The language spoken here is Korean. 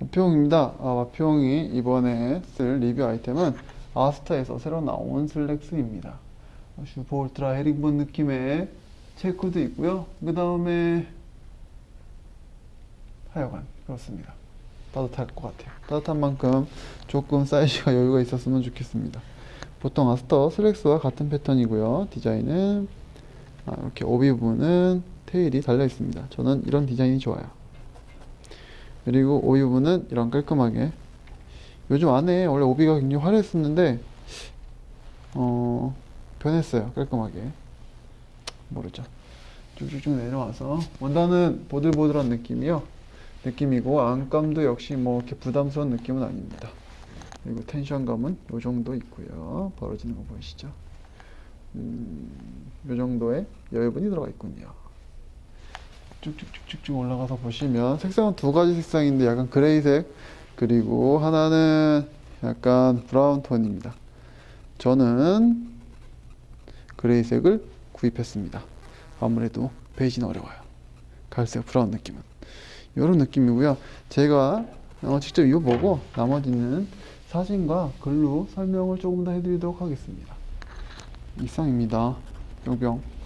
마표용입니다. 아, 마표용이 이번에 쓸 리뷰 아이템은 아스타에서 새로 나온 슬랙스입니다. 슈퍼 울트라 헤링본 느낌의 체크도 있고요. 그 다음에 하여간 그렇습니다. 따뜻할 것 같아요. 따뜻한 만큼 조금 사이즈가 여유가 있었으면 좋겠습니다. 보통 아스터 슬랙스와 같은 패턴이고요. 디자인은 아, 이렇게 오비 부분은 테일이 달려 있습니다. 저는 이런 디자인이 좋아요. 그리고 오비 부분은 이런 깔끔하게 요즘 안에 원래 오비가 굉장히 화려했었는데 어 변했어요. 깔끔하게 모르죠. 쭉쭉쭉 내려와서 원단은 보들보들한 느낌이요. 느낌이고 안감도 역시 뭐 이렇게 부담스러운 느낌은 아닙니다. 그리고 텐션감은 요 정도 있고요. 벌어지는 거 보이시죠? 음, 요 정도의 여유분이 들어가 있군요. 쭉쭉쭉쭉쭉 올라가서 보시면 색상은 두 가지 색상인데 약간 그레이색 그리고 하나는 약간 브라운 톤입니다. 저는 그레이색을 구입했습니다. 아무래도 베이지는 어려워요. 갈색 브라운 느낌은 이런 느낌이고요. 제가 어, 직접 입어보고 나머지는 사진과 글로 설명을 조금 더 해드리도록 하겠습니다. 이상입니다. 뿅뿅.